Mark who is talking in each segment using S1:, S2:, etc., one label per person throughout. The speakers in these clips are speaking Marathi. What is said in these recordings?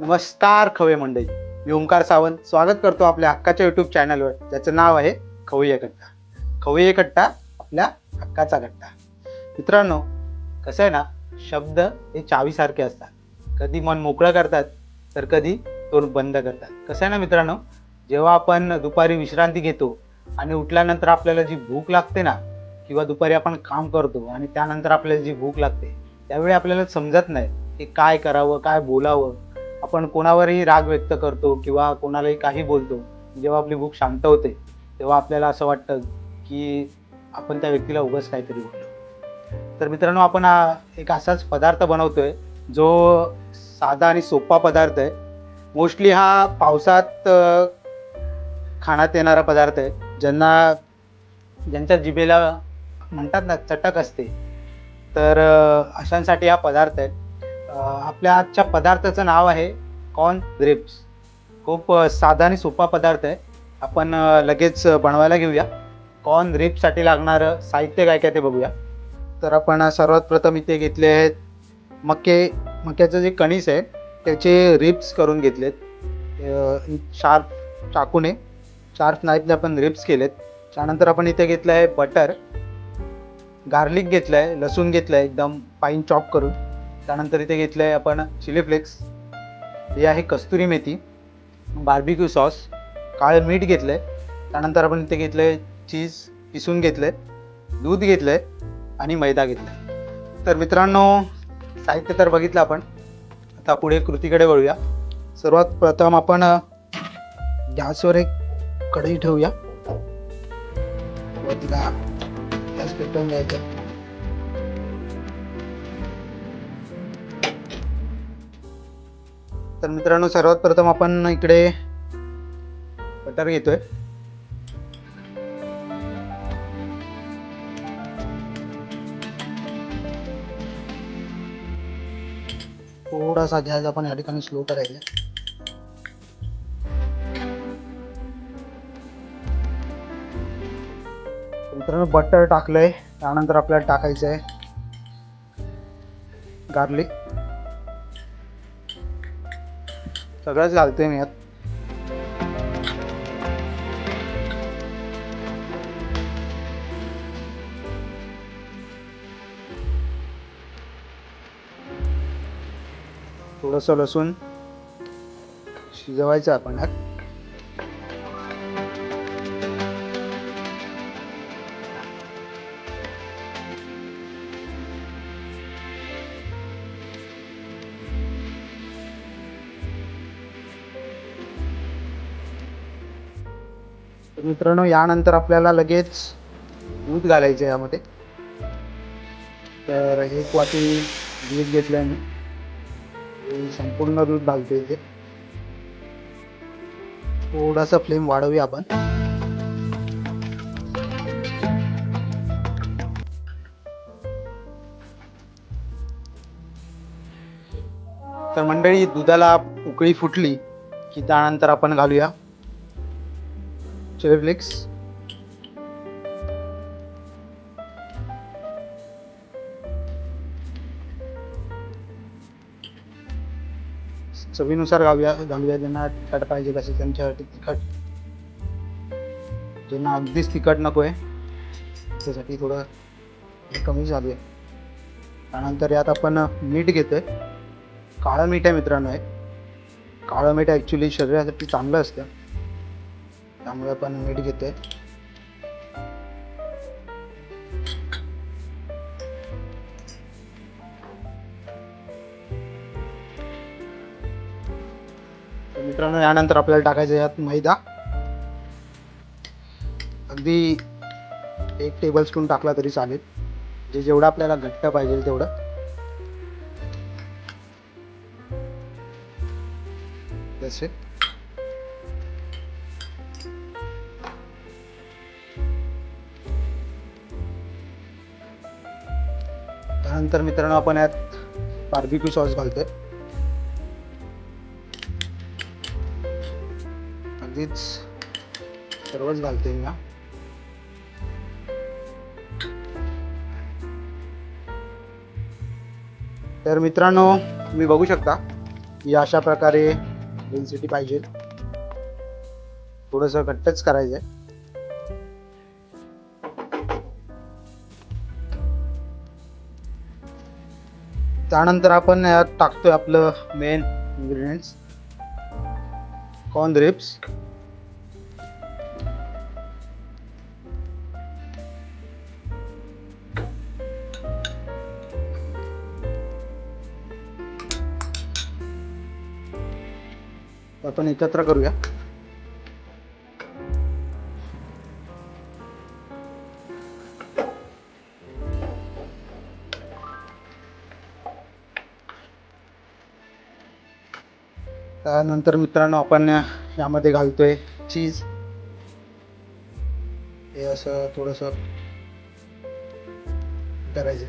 S1: नमस्कार खवे मंडळी. मी ओंकार सावंत स्वागत करतो आपल्या हक्काच्या युट्यूब चॅनलवर ज्याचं नाव आहे खवय्ये कट्टा. खवय्ये कट्टा आपल्या हक्काचा कट्टा. मित्रांनो कसं आहे ना शब्द हे चावीसारखे असतात. कधी मन मोकळं करतात तर कधी तोंड बंद करतात. कसं आहे ना मित्रांनो जेव्हा आपण दुपारी विश्रांती घेतो आणि उठल्यानंतर आपल्याला जी भूक लागते ना किंवा दुपारी आपण काम करतो आणि त्यानंतर आपल्याला जी भूक लागते त्यावेळी आपल्याला समजत नाही की काय करावं काय बोलावं आपण कोणावरही राग व्यक्त करतो किंवा कोणालाही काही बोलतो जेव्हा आपली भूक शांत होते तेव्हा आपल्याला असं वाटतं की आपण त्या व्यक्तीला उगाच काहीतरी बोललो. तर मित्रांनो आपण हा एक असाच पदार्थ बनवतोय जो साधा आणि सोपा पदार्थ आहे. मोस्टली हा पावसात खाण्यात येणारा पदार्थ आहे ज्यांना ज्यांच्या जिभेला म्हणतात ना चटक असते. तर अशांसाठी हा पदार्थ आहे. आपल्या आजच्या पदार्थाचं नाव आहे कॉर्न ग्रेप्स खूप साधा आणि सोपा पदार्थ आहे. आपण लगेच बनवायला घेऊया. कॉर्न रिप्ससाठी लागणारं साहित्य काय काय ते बघूया. तर आपण सर्वात प्रथम इथे घेतले आहेत मके मक्याचं जे कणीस आहे त्याचे रिप्स करून घेतलेत. शार्प चाकूने शार्प नाईफने आपण रिप्स केलेत. त्यानंतर आपण इथे घेतलं आहे बटर गार्लिक घेतलं आहे लसूण घेतलं आहे एकदम फाईन चॉप करून. त्यानंतर इथे घेतलं आहे आपण चिली फ्लेक्स. हे आहे कस्तुरी मेथी बार्बिक्यू सॉस काळं मीठ घेतलं आहे त्यानंतर आपण इथे घेतलं आहे चीज पिसून घेतलं आहे दूध घेतलं आहे आणि मैदा घेतला आहे तर मित्रांनो साहित्य तर बघितलं आपण. आता पुढे कृतीकडे वळूया. सर्वात प्रथम आपण गॅसवर एक कढई ठेवूया. व तिला गॅस पेटवून घ्यायचं. तर मित्रांनो सर्वात प्रथम आपण इकडे बटर घेतोय. थोडासा गॅस आपण या ठिकाणी स्लो करायचा मित्रांनो बटर टाकलंय. त्यानंतर आपल्याला टाकायचं आहे गार्लिक सगळंच घालतोय मी यात थोडंसं लसूण शिजवायचं आपण मित्रांनो यानंतर आपल्याला लगेच दूध घालायचं यामध्ये. तर एक वाटी दूध घेतलं आहे मी संपूर्ण दूध घालतो इथे. थोडासा फ्लेम वाढवूया आपण. तर मंडळी दुधाला उकळी फुटली की त्यानंतर आपण घालूया. चिली चवीनुसार घालूया घालूया ज्यांना तिखट पाहिजे कसे त्यांच्यासाठी तिखट ज्यांना अगदीच तिखट नको आहे त्यासाठी थोडं कमी झालं आहे त्यानंतर यात आपण मीठ घेतोय काळं मीठ आहे मित्रांनो आहे काळं मीठ ॲक्च्युली शरीरासाठी चांगलं असतं त्यामुळे आपण मीठ घेतोय. मित्रांनो यानंतर आपल्याला टाकायचं यात मैदा. अगदी एक टेबल स्पून टाकला तरी चालेल. जे जेवढं आपल्याला घट्ट पाहिजे तेवढं. तसे त्यानंतर मित्रांनो आपण यात बार्बिक्यू सॉस घालतोय. अगदीच सर्वच घालतोय मी तर मित्रांनो तुम्ही बघू शकता की अशा प्रकारे डेन्सिटी पाहिजे. थोडंसं घट्टच करायचं आहे त्यानंतर आपण यात टाकतोय आपलं मेन इन्ग्रेडियंट्स कॉर्न रिप्स आपण एकत्र करूया. त्यानंतर मित्रांनो आपण यामध्ये घालतोय चीज हे असं थोडंसं करायचं.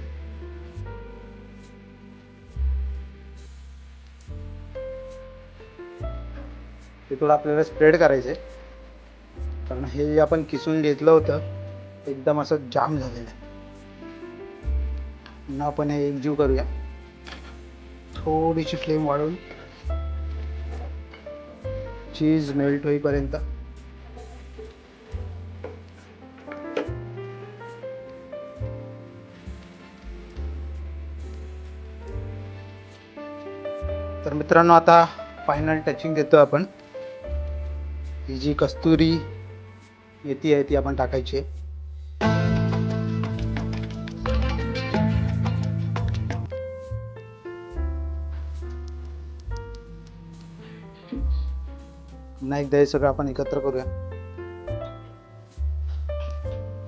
S1: ते थोडं आपल्याला स्प्रेड करायचं कारण हे जे आपण किसून घेतलं होतं एकदम असं जाम झालेलं आहे. पुन्हा आपण हे एकजीव करूया. थोडीशी फ्लेम वाढवून. चीज मेल्ट होईपर्यंत तर मित्रांनो आता फायनल टचिंग देतो आपण ही जी कस्तुरी मेथी आहे ती आपण टाकायची आहे. पुन्हा एकदा हे सगळं आपण एकत्र करूया.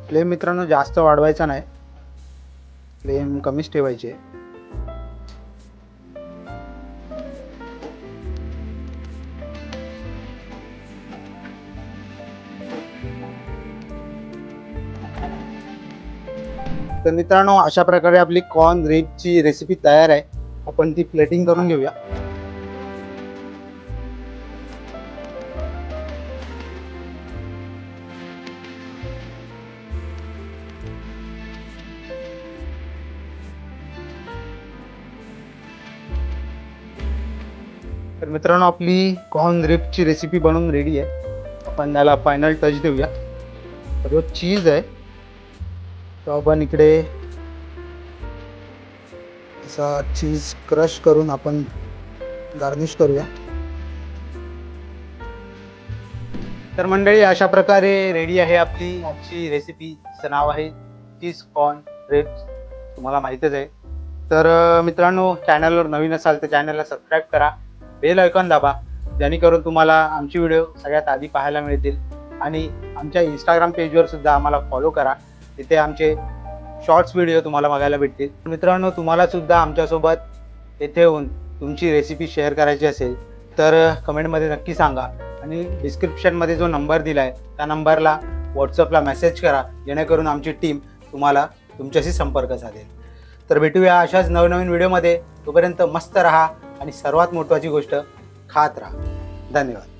S1: फ्लेम मित्रांनो जास्त वाढवायचा नाही. फ्लेम कमीच ठेवायची आहे. तर मित्रांनो अशा प्रकारे आपली कॉर्न रेडची रेसिपी तयार आहे. आपण ती प्लेटिंग करून घेऊया. तर मित्रांनो आपली कॉर्न रिपची रेसिपी बनवून रेडी आहे. आपण त्याला फायनल टच देऊया. तर जो चीज आहे. तो आपण इकडे असा चीज क्रश करून आपण गार्निश करूया. तर मंडळी अशा प्रकारे रेडी आहे आपली आजची रेसिपी तिचं नाव आहे चीज कॉर्न रेप्स तुम्हाला माहीतच आहे. तर मित्रांनो चॅनलवर नवीन असाल तर चॅनलला सबस्क्राईब करा. बेल आयकॉन दाबा जेणेकरून तुम्हाला आमची व्हिडिओ सगळ्यात आधी पाहायला मिळतील. आणि आमच्या इंस्टाग्राम पेजवर सुद्धा आम्हाला फॉलो करा. तिथे आमचे शॉर्ट्स व्हिडिओ तुम्हाला बघायला भेटतील. मित्रांनो तुम्हाला सुद्धा आमच्यासोबत येथे येऊन तुमची रेसिपी शेअर करायची असेल तर कमेंटमध्ये नक्की सांगा. आणि डिस्क्रिप्शनमध्ये जो नंबर दिला आहे त्या नंबरला व्हॉट्सअपला मेसेज करा. जेणेकरून आमची टीम तुम्हाला तुमच्याशी संपर्क साधेल. तर भेटूया अशाच नवनवीन व्हिडिओमध्ये तोपर्यंत मस्त राहा. आणि सर्वात महत्त्वाची गोष्ट खात राहा. धन्यवाद.